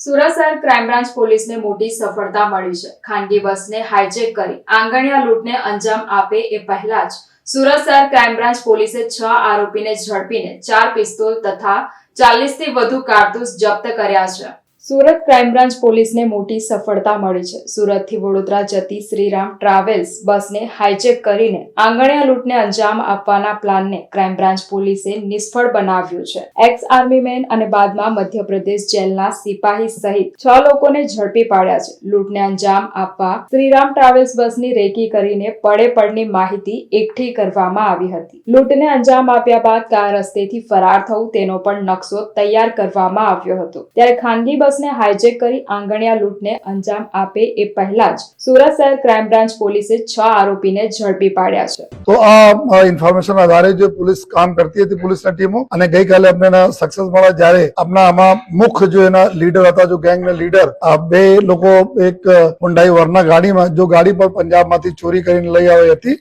સુરત શહેર crime branch પોલીસને મોટી સફળતા મળી છે. ખાનગી બસને હાઇજેક કરી આંગણિયા લૂંટને અંજામ આપે એ પહેલા જ સુરત શહેર ક્રાઇમ બ્રાન્ચ પોલીસે છ આરોપીને ઝડપીને ચાર પિસ્તોલ તથા ચાલીસથી વધુ કારતૂસ જપ્ત કર્યા છે. સુરત ક્રાઇમ બ્રાન્ચ પોલીસને મોટી સફળતા મળી છે. સુરતથી વડોદરા જતી શ્રીરામ ટ્રાવેલ્સ બસને હાઇજેક કરીને આંગણિયા લૂંટને અંજામ આપવાના પ્લાનને ક્રાઇમ બ્રાન્ચ પોલીસે નિષ્ફળ બનાવ્યું છે. એક્સ આર્મીમેન અને બાદમાં મધ્યપ્રદેશ જેલના સિપાહી સહિત છ લોકોને ઝડપી પાડ્યા છે. લૂંટને અંજામ આપવા શ્રીરામ ટ્રાવેલ્સ બસની રેકી કરીને પડે પડની માહિતી એકઠી કરવામાં આવી હતી. લૂંટને અંજામ આપ્યા બાદ કયા રસ્તેથી ફરાર થવું તેનો પણ નકશો તૈયાર કરવામાં આવ્યો હતો. ત્યારે ખાનગી બસને હાઇજેક કરી આંગણિયા લૂંટને અંજામ આપે એ પહેલા જ સુરત શહેર ક્રાઇમ બ્રાન્ચ પોલીસે છ આરોપીને ઝડપી પાડ્યા છે. તો આ ઇન્ફોર્મેશન આધારે જે પોલીસ કામ કરતી હતી પોલીસની ટીમો અને ગઈકાલે અમને સક્સેસ મળ્યા જ્યારે આપણા આમાં મુખ્ય જો એના લીડર હતા, જો ગેંગના લીડર આ બે લોકો એક હુંડાઈ વરના ગાડીમાં, જો ગાડી પર પંજાબમાંથી ચોરી કરીને લઈ આવી હતી.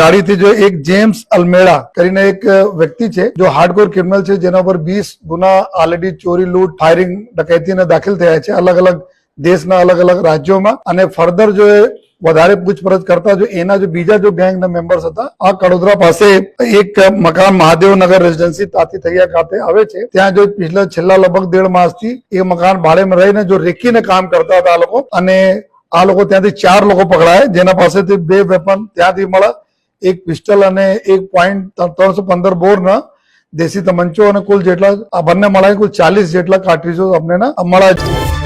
ગાડીથી જો એક જેમ્સ અલમેડા કરીને એક વ્યક્તિ છે, જો હાર્ડકોર ક્રિમિનલ છે, જેના પર વીસ ગુના ઓલરેડી ચોરી, લૂંટ ફાયરિંગ ડકૈતીને દાખલ થયા છે અલગ અલગ દેશના અલગ અલગ રાજ્યોમાં. અને ફર્ધર જો વધારે પૂછપરછ કરતા જો એના જો બીજા જો ગેંગના મેમ્બર્સ હતા, આ કડોદરા પાસે એક મકાન મહાદેવનગર રેસિડેન્સી તાતી થૈયા ખાતે આવે છે. ત્યાં જો પિછલા છેલ્લા લગભગ દેઢ માસથી એ મકાન ભાડેમાં રહીને જો રેકીને કામ કરતા હતા આ લોકો. અને આ લોકો ત્યાંથી ચાર લોકો પકડાય. જેના પાસેથી બે વેપન ત્યાંથી મળે એક પિસ્ટલ અને એક પોઈન્ટ ત્રણસો પંદર બોરના દેશી તમંચો અને કુલ જેટલા આ બંને મળાય કુલ ચાલીસ જેટલા કાર્ટ્રીજો અમને મળ્યા છે.